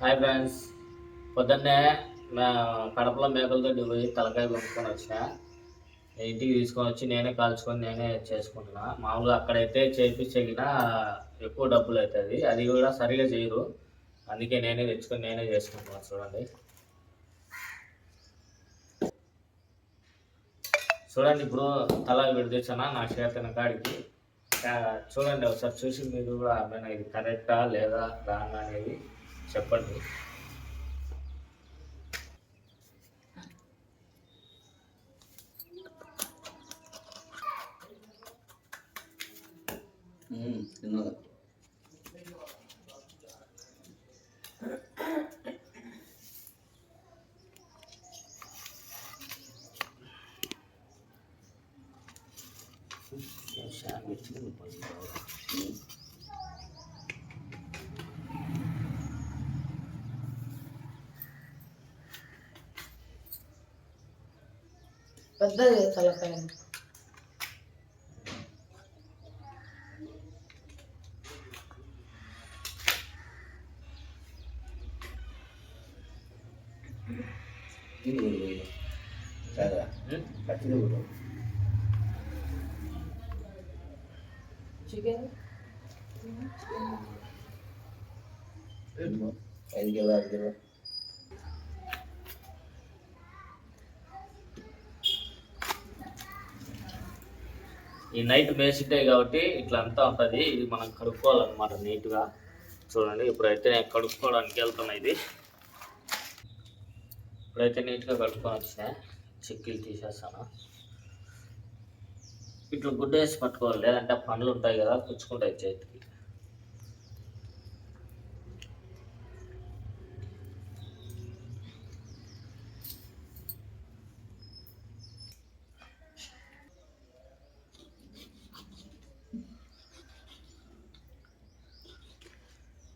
Hi friends పొద్దున్నే కడపలో మేకలతో పోయి తలకాయ కొనుక్కొని వచ్చిన ఇంటికి తీసుకొని వచ్చి నేనే కాల్చుకొని నేనే చేసుకుంటున్నా. మామూలుగా అక్కడైతే చేయించగిన ఎక్కువ డబ్బులు అవుతుంది. అది కూడా సరిగా చేయరు. అందుకే నేనే తెచ్చుకొని నేనే చేసుకుంటున్నాను చూడండి. చూడండి ఇప్పుడు తల విడదీసానా నా చేతన కాడికి. చూడండి ఒకసారి చూసి మీరు కూడా ఏమైనా ఇది కరెక్టా లేదా రాంగ్ అనేది చెప్పండి. తిన్నదా పెద్దది తలకాయ ఇది కూడా పోయి కాదా ఉం? పచ్చిది కూడా చికెన్ ఐదు కిలో ఆరు కిలో ఈ నైట్ మేసింటే కాబట్టి ఇట్లా అంతా ఉంటుంది. ఇది మనం కడుక్కోవాలన్నమాట నీట్గా. చూడండి ఇప్పుడైతే నేను కడుక్కోవడానికి వెళ్తున్నా ఇది. ఇప్పుడైతే నీట్గా కడుక్కొని వచ్చినా చిక్కీలు తీసేస్తాను. ఇట్లా గుడ్డ వేసి పట్టుకోవాలి. లేదంటే పండ్లు ఉంటాయి కదా పుచ్చుకుంటాయి చేతికి.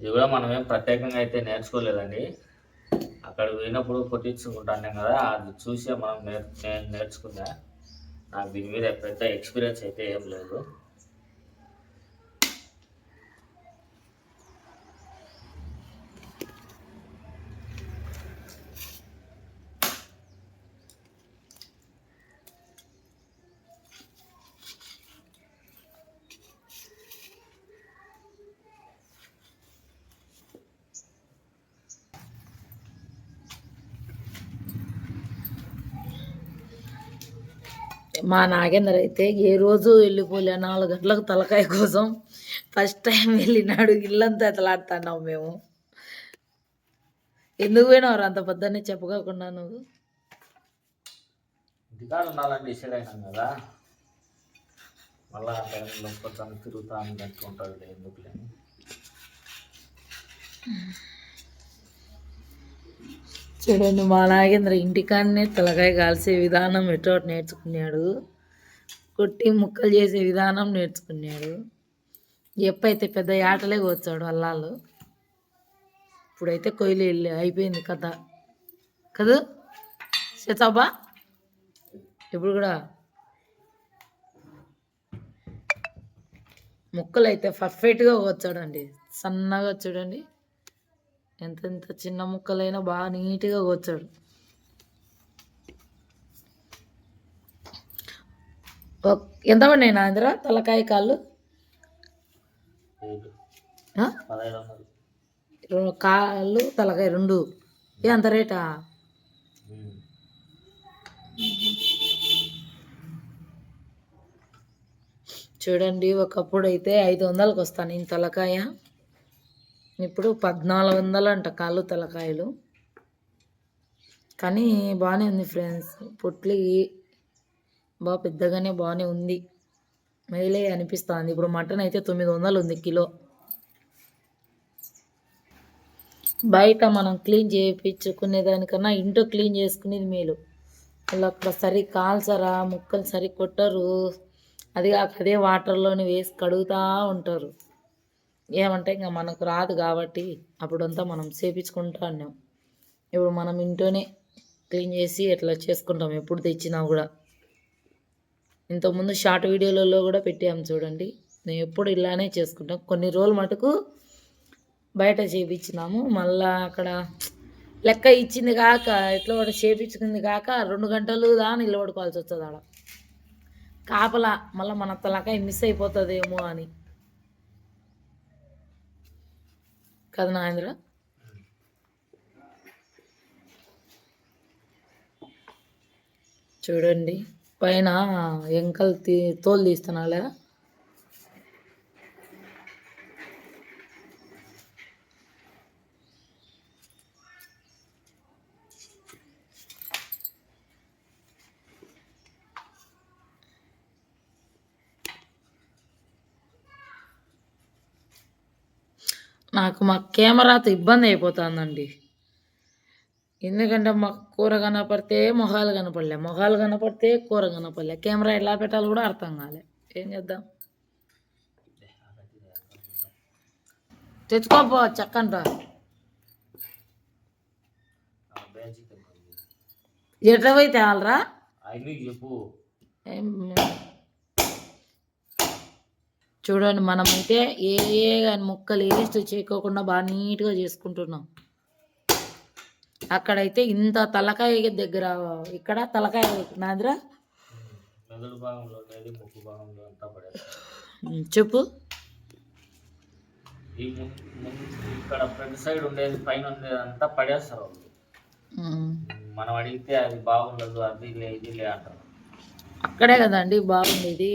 ఇది కూడా మనం ఏం ప్రత్యేకంగా అయితే నేర్చుకోలేదండి. అక్కడ పోయినప్పుడు కొట్టించుకుంటాను కదా అది చూసే మనం నేర్ నేను నేర్చుకున్నా నాకు దీని మీద పెద్ద ఎక్స్పీరియన్స్ అయితే ఏం లేదు. మా నాగేందర్ అయితే ఏ రోజు వెళ్ళిపోలే నాలుగు గంటలకు తలకాయ కోసం. ఫస్ట్ టైం వెళ్ళినాడు. ఇల్లంతా ఎతలాడుతున్నాం మేము. ఎందుకు పోయినావు అంత పొద్దున్నే చెప్పకోకుండా నువ్వు? ఉండాలని డిసైడ్ కదా. మళ్ళా ఆ టైంలో కొంచెం తిరుగుతా అని కట్టుకుంటాడు ఎందుకు లేని చూడండి మా నాగేంద్ర ఇంటికాడనే తలకాయ కాల్చే విధానం ఎటో నేర్చుకున్నాడు. కొట్టి ముక్కలు చేసే విధానం నేర్చుకున్నాడు. ఎప్పుడైతే పెద్ద ఆటలే వచ్చాడు అల్లాలు. ఇప్పుడైతే కొయ్యలు వెళ్ళి అయిపోయింది కథ. కదా? శతాబా ఇప్పుడు కూడా. ముక్కలు అయితే పర్ఫెక్ట్గా వచ్చాడండి సన్నగా వచ్చాడండి ఎంత ఎంత చిన్న ముక్కలైనా బాగా నీట్గా వచ్చాడు ఎంత పడినాయి నాంద్ర తలకాయ కాళ్ళు? కాళ్ళు తలకాయ రెండు. ఏ అంత రేటా. చూడండి ఒకప్పుడు అయితే ఐదు వందలకు వస్తాను ఈ తలకాయ. ఇప్పుడు పద్నాలుగు వందలు అంట కాళ్ళు తలకాయలు. కానీ బాగానే ఉంది ఫ్రెండ్స్ పొట్లి బాగా పెద్దగానే బాగానే ఉంది. మేలే అనిపిస్తుంది. ఇప్పుడు మటన్ అయితే తొమ్మిది వందలు ఉంది కిలో. బయట మనం క్లీన్ చేయించుకునే దానికన్నా ఇంట్లో క్లీన్ చేసుకునేది మేలు. వాళ్ళు అక్కడ సరి కాల్చరా ముక్కలు సరి కొట్టరు. అది కాక అదే వాటర్లోని వేసి కడుగుతూ ఉంటారు. ఏమంటే ఇంకా మనకు రాదు కాబట్టి అప్పుడంతా మనం చేపించుకుంటా ఉన్నాం ఇప్పుడు మనం ఇంట్లోనే క్లీన్ చేసి ఎట్లా చేసుకుంటాం ఎప్పుడు తెచ్చినా కూడా. ఇంతకుముందు షార్ట్ వీడియోలలో కూడా పెట్టాము చూడండి. నేను ఎప్పుడు ఇలానే చేసుకుంటాం. కొన్ని రోజులు మటుకు బయట చేపించినాము. మళ్ళా అక్కడ లెక్క ఇచ్చింది కాక ఎట్లా కూడా చేపించుకుంది కాక రెండు గంటలు దా నిలబడుకోవాల్సి వస్తుంది ఆడ. కాపలా మళ్ళీ మన తలకాయ మిస్ అయిపోతుందేమో అని. కదా నాయంద్ర చూడండి. పైన ఎంకలు తీ తోలు తీస్తున్నా లేదా నాకు మా కెమెరాతో ఇబ్బంది అయిపోతుందండి. ఎందుకంటే మాకు కూర కనపడితే మొహాలు కనపడలే మొహాలు కనపడితే కూర కనపడలే. కెమెరా ఎలా పెట్టాలో కూడా అర్థం కాలే. ఏం చేద్దాం? తెచ్చుకోపో చక్కంట. ఎట్లా పోయి తేవాలరా? చెప్పు. చూడండి మనమైతే ఏ ఏ కానీ ముక్కలు వేస్ట్ చేయకోకుండా బాగా నీట్గా చేసుకుంటున్నాం. అక్కడైతే ఇంత తలకాయ దగ్గర ఇక్కడ తలకాయ నాదిర? చెప్పు. ఇక్కడ ఫ్రంట్ సైడ్ ఉండేది పైన ఉండేది అంతా పడేస్తారు మనం అడిగితే అది బాగుండదు అది లే ఇది లే అంటారు. అక్కడే కదండి బాగుండేది.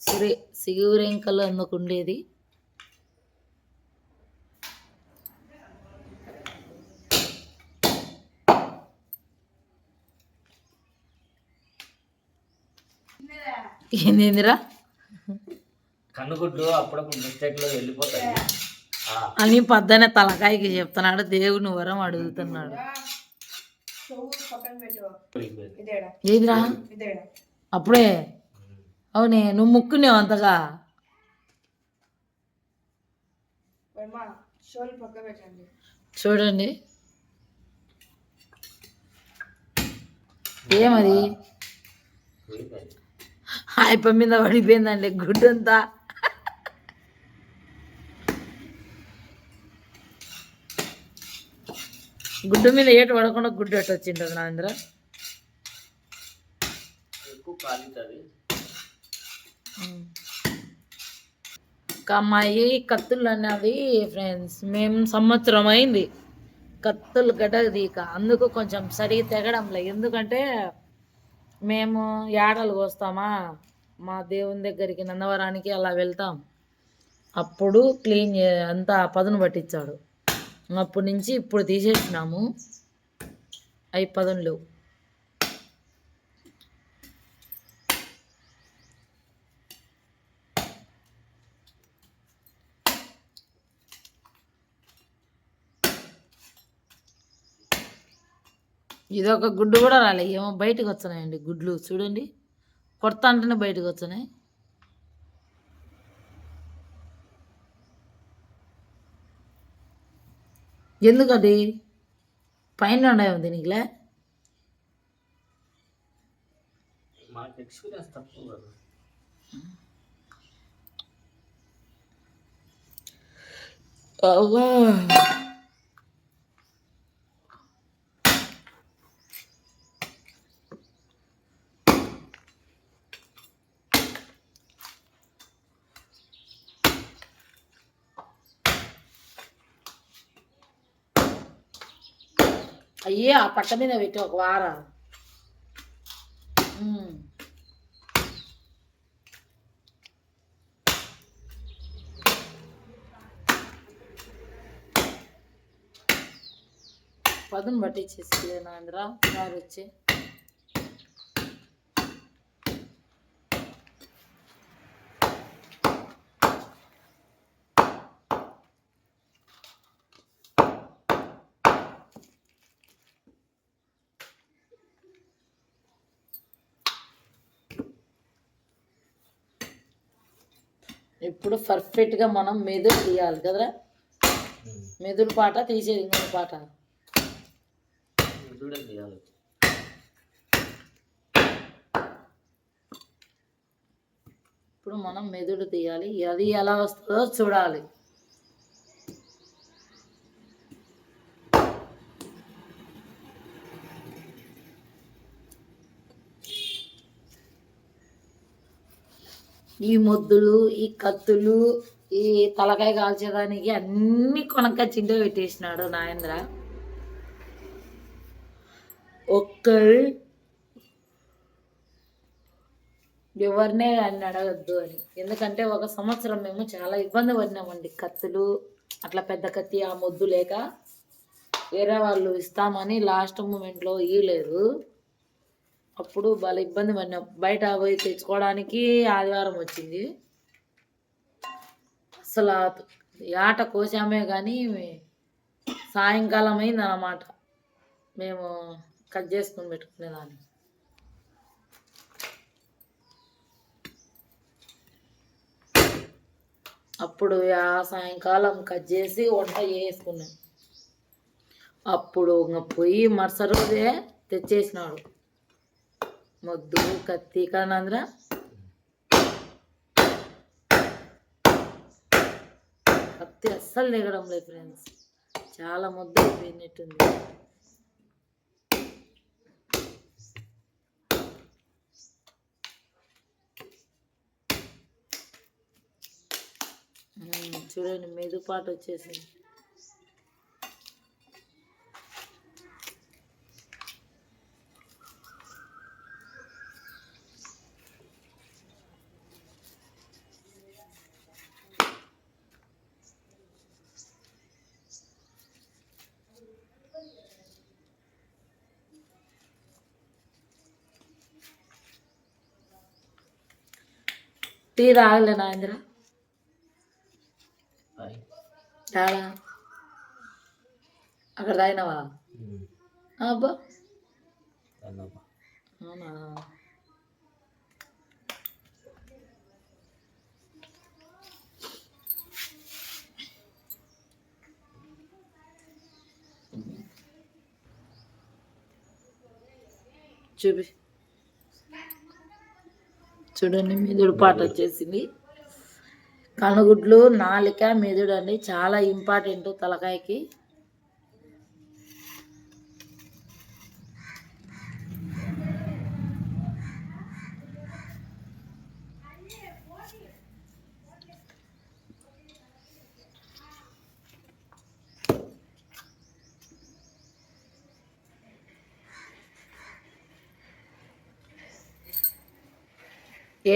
సిరి సిగురెంకలు అందుకు ఉండేది ఏందిరా కన్నుగుడ్లు అప్పుడప్పుడు మిస్టేక్లో వెళ్ళిపోతాయి. ఆ, అని పద్దనే తలకాయకి చెప్తున్నాడు. దేవుని వరం అడుగుతున్నాడు. ఏదిరా? అప్పుడే అవునే నువ్వు ముక్కునేవు అంతగా. చూడండి. ఏమది. అయిప మీద పడిపోయిందండి గుడ్డంతా. గుడ్డు మీద ఏటు పడకుండా గుడ్డు ఎట్టు వచ్చింటుంది నాంద్ర ఎక్కువ అమ్మాయి కత్తులు అన్నవి ఫ్రెండ్స్ మేము సంవత్సరం అయింది. కత్తులు గడ్డ ఇక అందుకు కొంచెం సరిగా తెగడంలే. ఎందుకంటే మేము ఏడలు కోస్తామా? మా దేవుని దగ్గరికి నందవరానికి అలా వెళ్తాం. అప్పుడు క్లీన్ అంతా పదును పట్టించాడు. అప్పటి నుంచి ఇప్పుడు తీసేసినాము. అవి పదును లేవు ఇది ఒక గుడ్డు కూడా రాలే. ఏమో బయటకు వచ్చినాయండి గుడ్లు. చూడండి. కొడతా అంటేనే బయటకు వచ్చినాయి ఎందుకది? పైన ఉన్నాయి దీనికిలే ఎక్స్పీరియన్స్ అయ్యే ఆ పట్ట మీద పెట్టి ఒక వారం పదును పదును పట్టించేసి నాంద్ర సార్ వచ్చి. ఇప్పుడు పర్ఫెక్ట్గా మనం మెదుడు తీయాలి కదరా? మెదుడు పాట తీసేది ఇంకొక పాట. ఇప్పుడు మనం మెదుడు తీయాలి. అది ఎలా వస్తుందో చూడాలి. ఈ మొద్దులు ఈ కత్తులు ఈ తలకాయ కాల్చేదానికి అన్ని కొనక చిండ పెట్టేసినాడు నాయంద్ర ఒక్కరు ఎవరినే అని అడగద్దు అని. ఎందుకంటే ఒక సంవత్సరం మేము చాలా ఇబ్బంది పడినామండి కత్తులు అట్లా పెద్ద కత్తి ఆ మొద్దు లేక వేరే వాళ్ళు ఇస్తామని లాస్ట్ మూమెంట్లో ఇవ్వలేదు అప్పుడు బాగా ఇబ్బంది పడినాం. బయట పోయి తెచ్చుకోవడానికి ఆదివారం వచ్చింది. అసలు ఆట కోసామే కానీ సాయంకాలం అయింది అన్నమాట మేము కట్ చేసుకుని పెట్టుకునేదాన్ని. అప్పుడు ఆ సాయంకాలం కట్ చేసి వంట చేసుకున్నాం అప్పుడు ఇంకా పోయి మరుస రోజే తెచ్చేసినాడు. మొద్దు కత్తి కానంద్ర. కత్తి అస్సలు దిగడం లేదు ఫ్రెండ్స్. చాలా ముద్దు అయిపోయినట్టుంది. చూడండి మెదుపాటు వచ్చేసింది. టీ తాగలే నాయంద్ర. తాడా అక్కడ తాగినావా. అబ్బా. అవునా చూపి చూడండి మెదుడు పాట వచ్చేసింది. కనుగుడ్లు నాలిక మెదుడు అండి చాలా ఇంపార్టెంట్ తలకాయకి.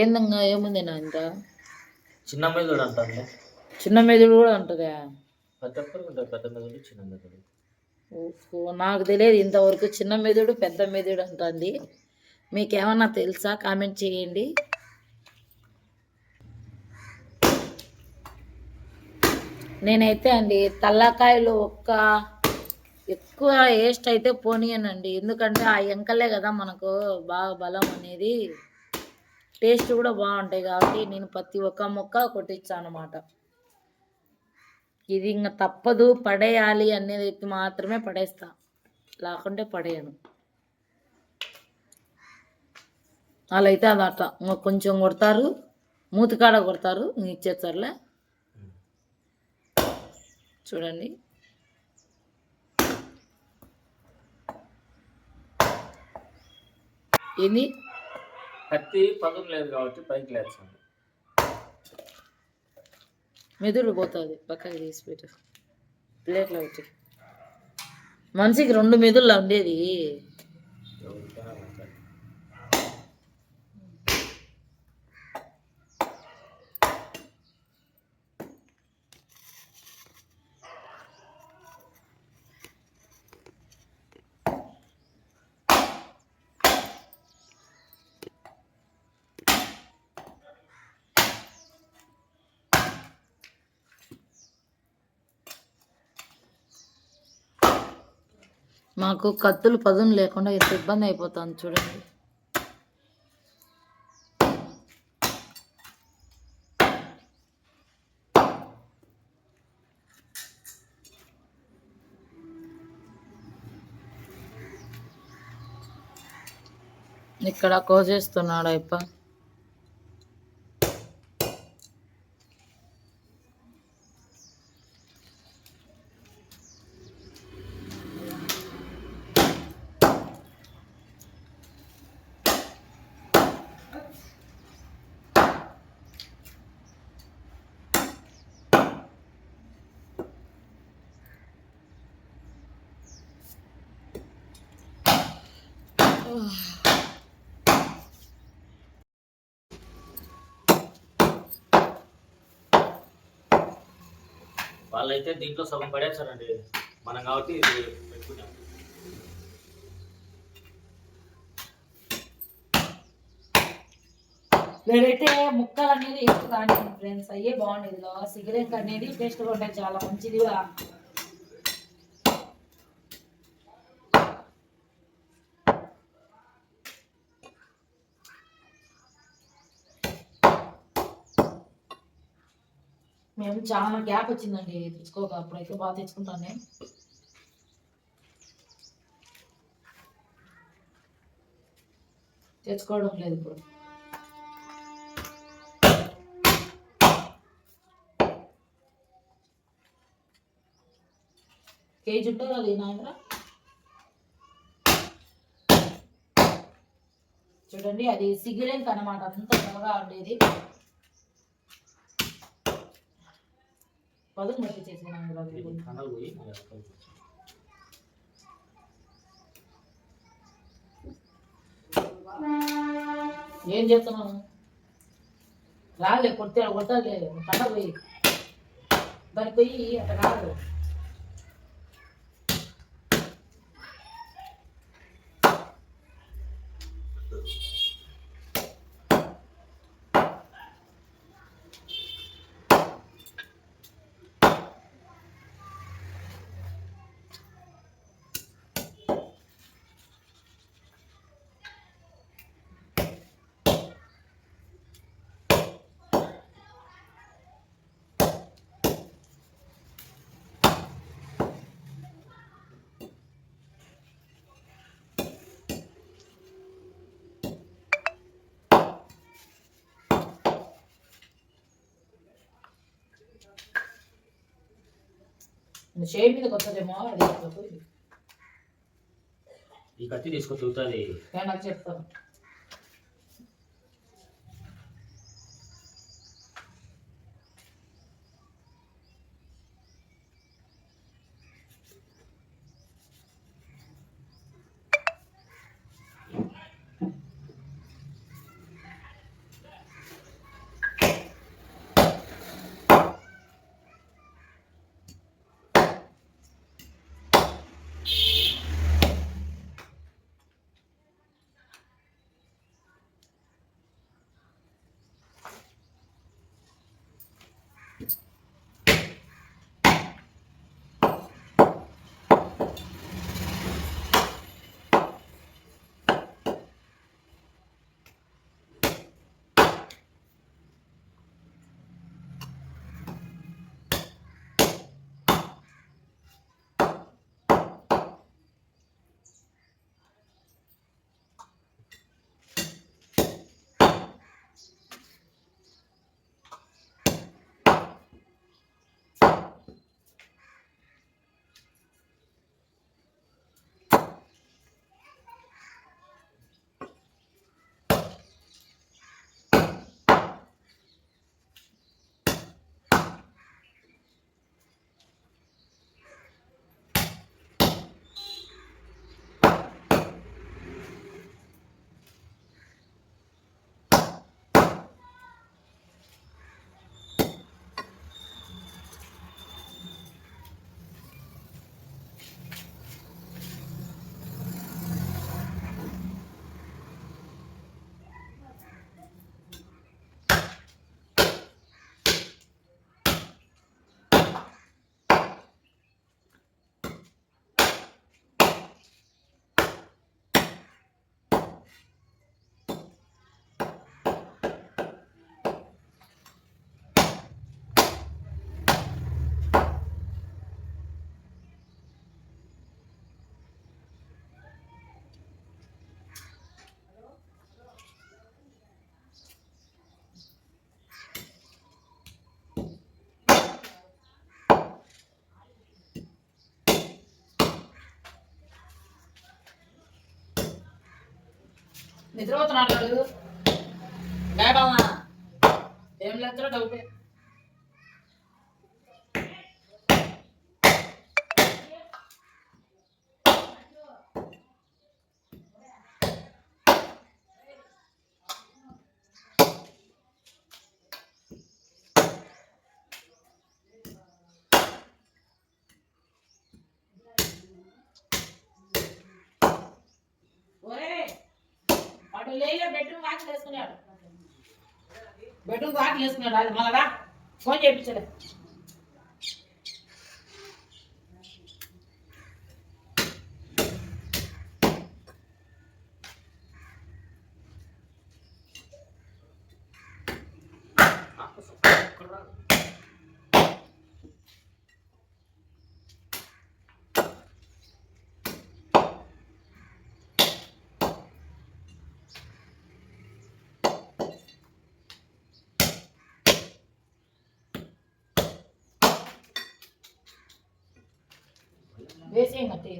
ఏందంగా ఏముంది నా ఇంత చిన్న మెదడు అంటాను చిన్న మెదుడు కూడా ఉంటుందా? ప్రతి ఒక్కరికి పెద్ద మెదడు చిన్న మెదడు. ఓహో నాకు తెలియదు ఇంతవరకు చిన్న మెదుడు పెద్ద మెదుడు అంటుంది. మీకేమన్నా తెలుసా? కామెంట్ చేయండి. నేనైతే అండి తల్లకాయలు ఒక్క ఎక్కువ వేస్ట్ అయితే పోనీయనండి. ఎందుకంటే ఆ ఎంకలే కదా మనకు బాగా బలం అనేది. టేస్ట్ కూడా బాగుంటాయి కాబట్టి నేను ప్రతి ఒక్క మొక్క కొట్టించాను అనమాట ఇది ఇంకా తప్పదు పడేయాలి అనేది అయితే మాత్రమే పడేస్తా. లేకుంటే పడేయను. అలా అయితే అది అట్లా. కొంచెం కొడతారు మూతికాడ కొడతారు ఇంక ఇచ్చేస్తారులే. చూడండి. ఏంది? కత్తి పదును లేదు కాబట్టి పైకి లేచండి మెదుడు పోతుంది పక్కకి తీసి పెట్టు. ప్లేట్లో పెట్టి. మనిషికి రెండు మెదుళ్ళు ఉండేది ఎవరికైనా మంచిది. నాకు కత్తులు పదును లేకుండా ఎంత ఇబ్బంది అయిపోతుంది చూడండి. ఇక్కడ కోసేస్తున్నాడు అయిప వాళ్ళైతే దీంట్లో సగం పడేస్తారండి. మనం కాబట్టి ఇది పెట్టుకున్నాం వీడైతే ముక్కలు అనేది ఎక్కువ కానీ ఫ్రెండ్స్ అయ్యే బాగుండేది. సిగరెట్ అనేది టేస్ట్ ఉంటాయి చాలా మంచిది కూడా. మేము చాలా గ్యాప్ వచ్చిందండి తెచ్చుకోక అప్పుడైతే బాగా తెచ్చుకుంటాను నేను. తెచ్చుకోవడం లేదు ఇప్పుడు. కేజీ ఉంటుంది అది నాయన చూడండి అది సిగిరెంట్ అనమాట అంత బాగా ఉండేది. పదును బట్టి చేసిన అక్కడ ఏం చేస్తున్నాను రాలే కొట్టే కొట్టాలి కట్ట పోయి. దానికి పోయి అట్లా రాదు చేయి మీద కొత్తదేమో అది. ఈ కత్తి నేను నాకు చెప్తాను నిద్రపోతున్నాడు లేడమ్మా ఏం లేదు డౌటే లేలే బెడ్రూమ్ వాకిలు వేసుకున్నాడు బెడ్రూమ్ వాకిలు వేసుకున్నాడు అది మళ్ళా ఫోన్ చేయించలే வேசிய மத்திய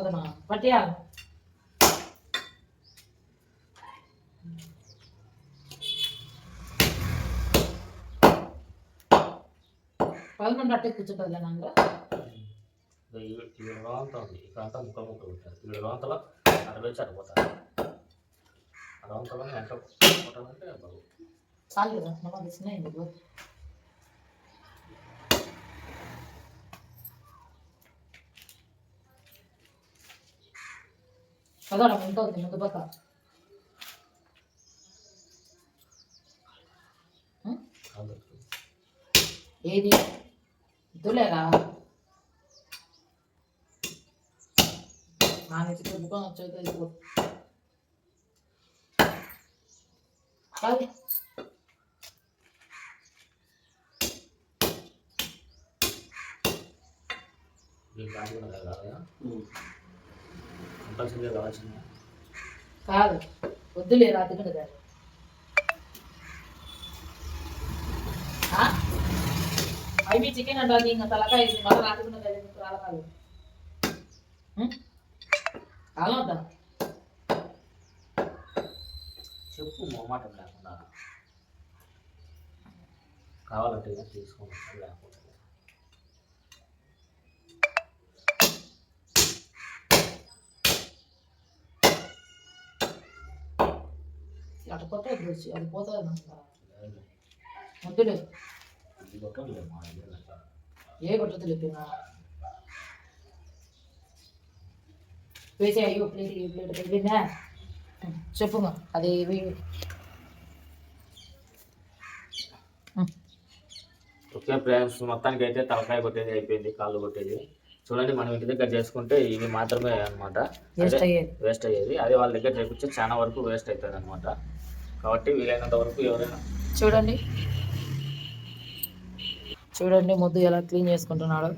పోదమా పట్టియాలి. పదకొండు అట్టే కూర్చుంటుంది అందులో ఏడు రోజంతా ఉంది. ముక్కలు ముక్కలు పెట్టారు ఏడు రోజంతలో అరవై చనిపోతారు ఆ రోజంతలో ఎంత కొట్టాలంటే బాగు చాలు కదా ఎందుకు పదరా ముందు పక్క. ఏది? దులేరా నా నుంచి దుబ్బుకొని వచ్చేది వెళ్ళిపో కాదు దీనికి కాదు కూడా కాదా కంపల్సరీగా కావాల్సిందే. కాదు వద్దులే రాత్రి దాన్ని అవి చికెన్ అంటారు ఇంకా తలకాయ మళ్ళీ రాకుండా తెలియదు రాలకాలు కాలొద్దా చెప్పు మొహమాటం లేకుండా. కావాలంటే తీసుకోండి లేకపోతే అటు కొట్ట వచ్చి అది పోతుంది. వద్దులే ఏ కొట్టదు లేపినా వేసే అయ్యో ప్లేట్ ఈ ప్లేట్ అయిపోయిందా చెప్పు అది ఓకే ఫ్రెండ్స్ మొత్తానికి అయితే తలకాయ కొట్టేది అయిపోయింది కాళ్ళు కొట్టేది చూడండి మనం ఇంటి దగ్గర చేసుకుంటే ఇవి మాత్రమే అనమాట వేస్ట్ అయ్యేది వేస్ట్ అయ్యేది అదే వాళ్ళ దగ్గర చేపించే చాలా వరకు వేస్ట్ అవుతుంది అనమాట కాబట్టి వీలైనంత వరకు ఎవరైనా చూడండి. చూడండి ముద్దు ఎలా క్లీన్ చేసుకుంటున్నాడు.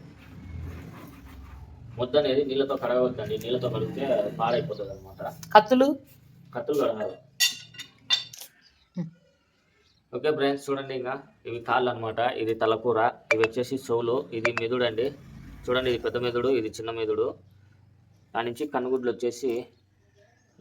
ముద్ద అనేది నీళ్ళతో కడగవద్దండి. నీళ్ళతో కడిగితే పాడైపోతుంది అనమాట కత్తులు? కత్తులు కడగాలి. ఓకే ఫ్రెండ్స్ చూడండి ఇంకా. ఇవి కాళ్ళు అనమాట ఇది తలకూర. ఇవి వచ్చేసి చెవులు. ఇది మెదుడు అండి చూడండి ఇది పెద్ద మెదుడు ఇది చిన్న మెదుడు. దాని నుంచి కన్నుగుడ్లు వచ్చేసి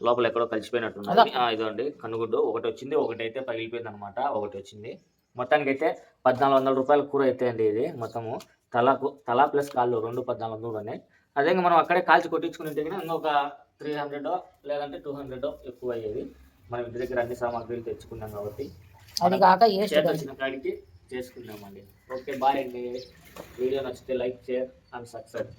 లోపల ఎక్కడో కలిసిపోయినట్టున్నది. ఇదండి కన్నుగుడ్డు ఒకటి వచ్చింది ఒకటి అయితే పగిలిపోయింది అనమాట ఒకటి వచ్చింది మొత్తానికి అయితే పద్నాలుగు వందల రూపాయల కూర అయితే అండి ఇది మొత్తము. తలకు తలా ప్లస్ కాళ్ళు రెండు పద్నాలుగు వందలు ఉన్నాయి. అదే ఇంకా మనం అక్కడే కాల్చి కొట్టించుకుని ఇంకొక త్రీ హండ్రెడ్ లేదంటే టూ హండ్రెడ్ ఎక్కువ అయ్యేది మనం ఇంటి దగ్గర అన్ని సామాగ్రిలు తెచ్చుకున్నాం కాబట్టి. అది కాక చేతి వచ్చిన కాడికి చేసుకున్నామండి ఓకే బాయ్ అండి. వీడియో నచ్చితే లైక్ షేర్ అండ్ సబ్స్క్రైబ్.